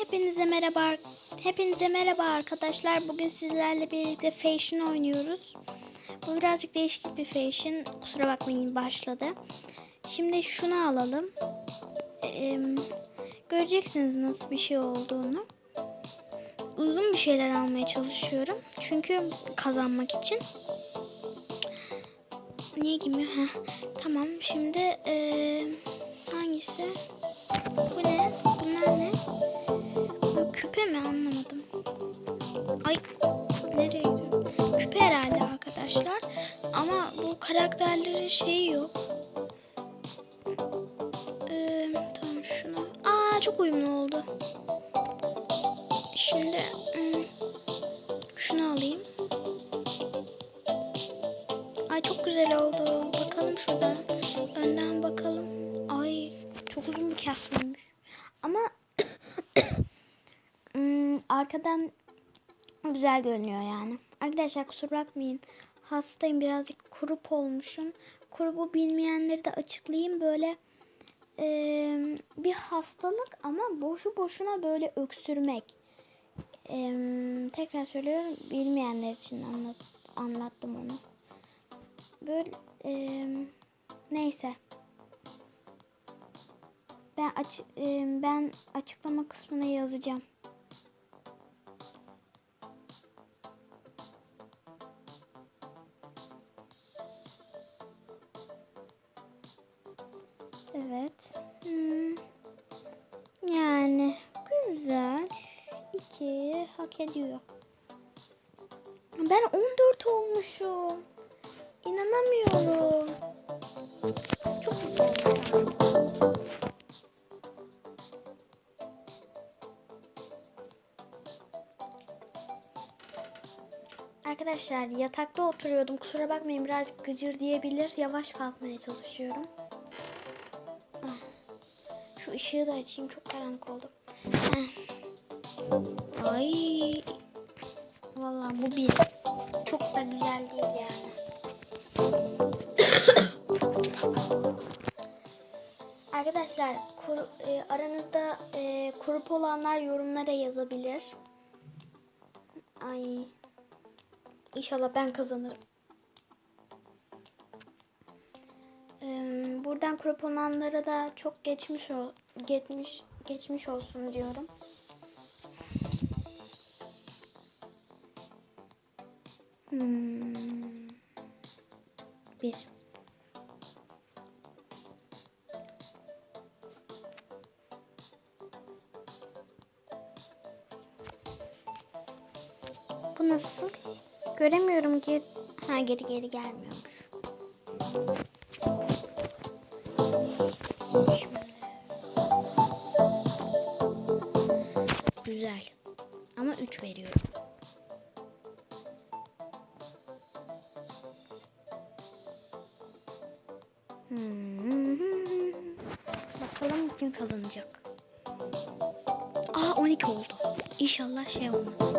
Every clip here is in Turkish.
Hepinize merhaba. Hepinize merhaba arkadaşlar. Bugün sizlerle birlikte Fashion oynuyoruz. Bu birazcık değişik bir Fashion. Kusura bakmayın başladı. Şimdi şunu alalım. Ee, göreceksiniz nasıl bir şey olduğunu. Uygun bir şeyler almaya çalışıyorum. Çünkü kazanmak için. Niye girmiyor? Heh, tamam. Şimdi ee, hangisi? Bu ne? Bunlar ne? Ay nereye gidiyorum? Küpe herhalde arkadaşlar. Ama bu karakterlerin şeyi yok. Ee, tamam şunu. Aa çok uyumlu oldu. Şimdi hmm, şunu alayım. Ay çok güzel oldu. Bakalım şuradan. Önden bakalım. Ay çok uzun bir kahveymiş. Ama hmm, arkadan güzel görünüyor yani. Arkadaşlar kusura bakmayın. Hastayım birazcık kurup olmuşum. Kurubu bilmeyenleri de açıklayayım. Böyle eee, bir hastalık ama boşu boşuna böyle öksürmek. Eee, tekrar söylüyorum bilmeyenler için anlat, anlattım onu. Böyle eee, neyse. Ben aç eee, ben açıklama kısmına yazacağım. Evet. Hmm. Yani güzel. İki hak ediyor. Ben 14 olmuşum. İnanamıyorum. Çok mutlu oldum. Arkadaşlar yatakta oturuyordum. Kusura bakmayın birazcık gıcır diyebilir. Yavaş kalkmaya çalışıyorum. Şu ışığı da açayım. Çok karanlık oldu. Ay. Vallahi bu bir. Çok da güzel değil yani. Arkadaşlar kur- e, aranızda e, kurup olanlar yorumlara yazabilir. Ay. İnşallah ben kazanırım. Buradan olanlara da çok geçmiş ol, geçmiş geçmiş olsun diyorum. Hmm. Bir. Bu nasıl? Göremiyorum ki. Ha geri geri gelmiyormuş. Ama 3 veriyorum. Hmm. Bakalım kim kazanacak. Aa 12 oldu. İnşallah şey olmaz.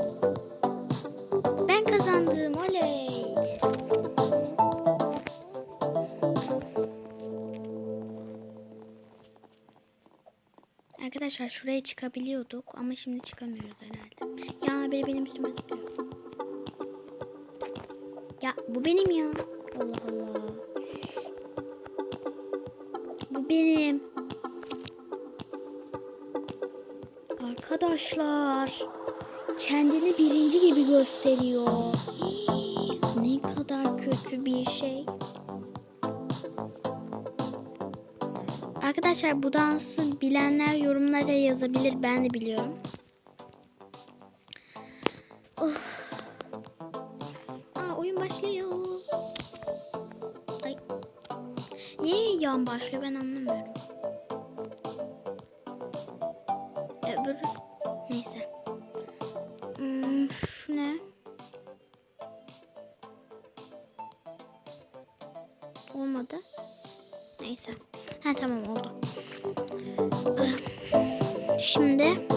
Ben kazandım. Oley. Arkadaşlar şuraya çıkabiliyorduk ama şimdi çıkamıyoruz herhalde. Ya biri benim üstüme zıplıyor. Ya bu benim ya. Allah Allah. Bu benim. Arkadaşlar kendini birinci gibi gösteriyor. Ne kadar kötü bir şey. Arkadaşlar bu dansı bilenler yorumlara yazabilir. Ben de biliyorum. Oyun başlıyor. Ay. Niye yan başlıyor ben anlamıyorum. Öbür neyse. Hmm, ne? Olmadı. Neyse. Ha tamam oldu. Şimdi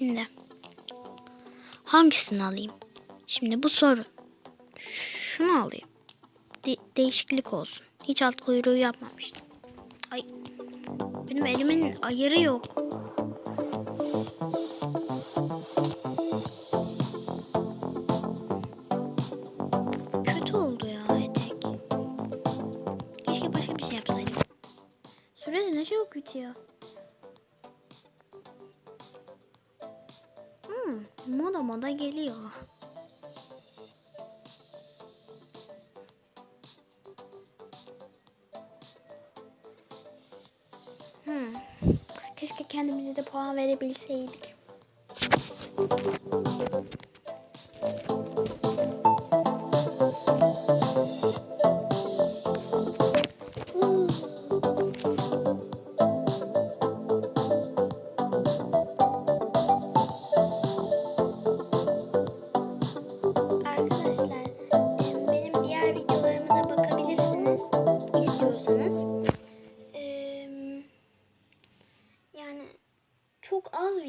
Şimdi hangisini alayım? Şimdi bu sorun. Şunu alayım. De- değişiklik olsun. Hiç alt kuyruğu yapmamıştım. Ay. Benim elimin ayarı yok. Kötü oldu ya etek. Keşke başka bir şey yapsaydım. Süre ne çabuk bitiyor. Moda moda geliyor. Hmm. Keşke kendimize de puan verebilseydik.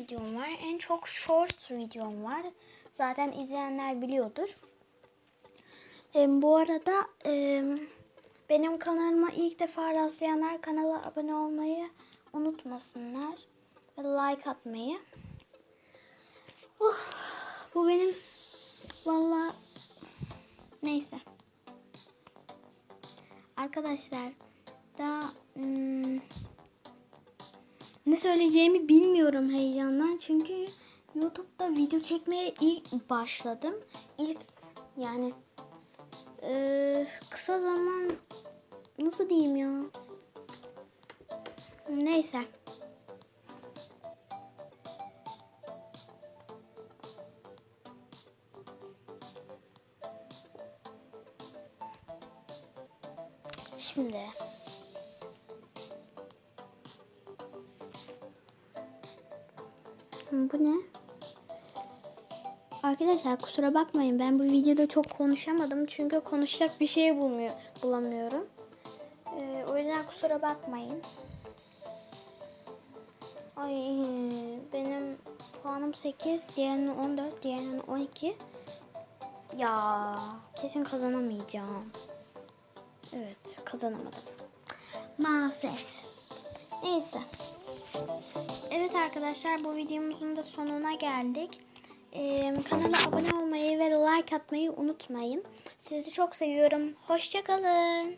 Videom var. En çok short videom var. Zaten izleyenler biliyordur. Em, bu arada em, benim kanalıma ilk defa rastlayanlar kanala abone olmayı unutmasınlar. Ve like atmayı. Oh, bu benim Vallahi neyse. Arkadaşlar daha hmm, ne söyleyeceğimi bilmiyorum heyecandan çünkü YouTube'da video çekmeye ilk başladım. İlk yani eee, kısa zaman nasıl diyeyim ya? Neyse. Bu ne? Arkadaşlar kusura bakmayın ben bu videoda çok konuşamadım çünkü konuşacak bir şey bulmuyor, bulamıyorum. Ee, o yüzden kusura bakmayın. Ay benim puanım 8, diğerinin 14, diğerinin 12. Ya kesin kazanamayacağım. Evet kazanamadım. Maalesef. Neyse. Evet arkadaşlar bu videomuzun da sonuna geldik. Ee, kanala abone olmayı ve like atmayı unutmayın. Sizi çok seviyorum. Hoşçakalın.